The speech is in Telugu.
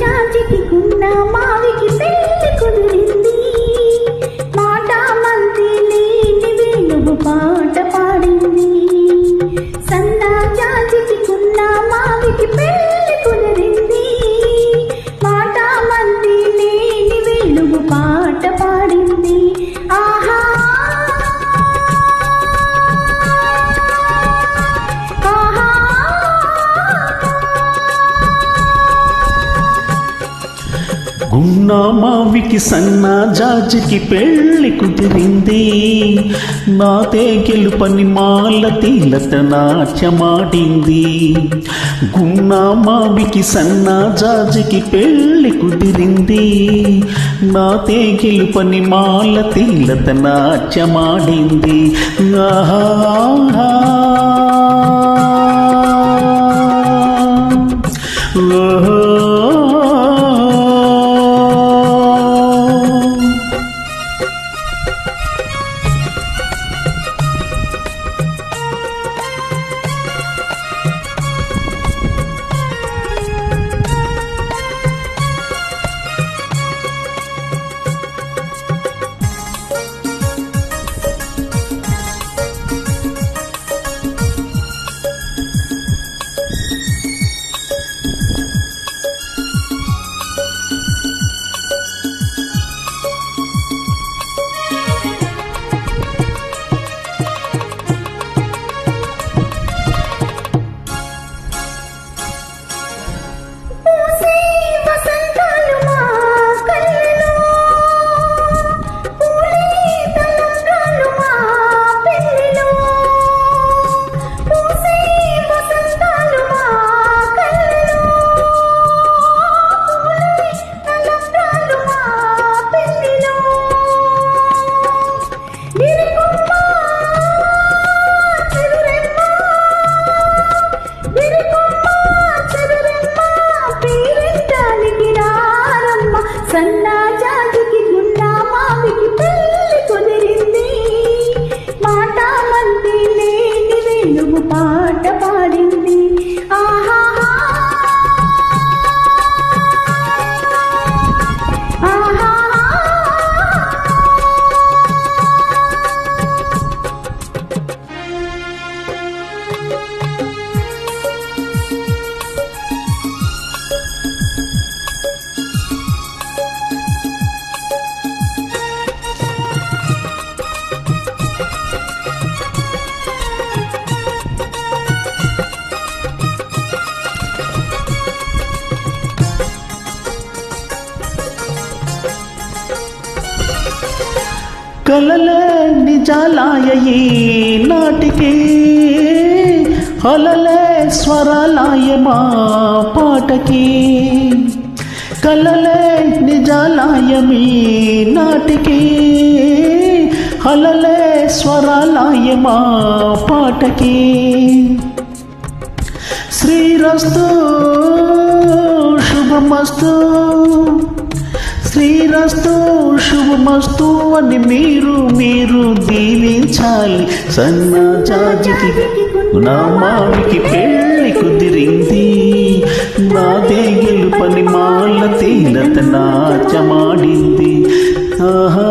చాచికి కున్న మావికి పెళ్ళి కుదిరింది. మాట మంది లేని వేణువు పాట ఉన్న మావికి సన్న జాజికి పెళ్ళి కుదిరింది నాతే గెలుపని మాల తీలత నాట్యమాడింది. గున్న మావికి సన్న జాజికి పెళ్ళి కుదిరింది నాతే గెలుపని మాల తీలత నాట్యమాడింది. ఆహా ఓహో పాట పాడింది. కలలే నిజాలాయ నాటికే. నాటికి అలలే స్వరాలాయ మా పాటకి. కలలే నిజాలాయ మీ నాటికి. అలలే స్వరాలాయ మా పాటకి. శ్రీరస్తు శుభమస్తు. శ్రీరస్తు శుభమస్తు అని మీరు మీరు దీవించాలి. సన్న జాజికి నా మావికి పెళ్ళి కుదిరింది. నా దేగిలు పని మాల తీలత నాచమాడింది ఆహా.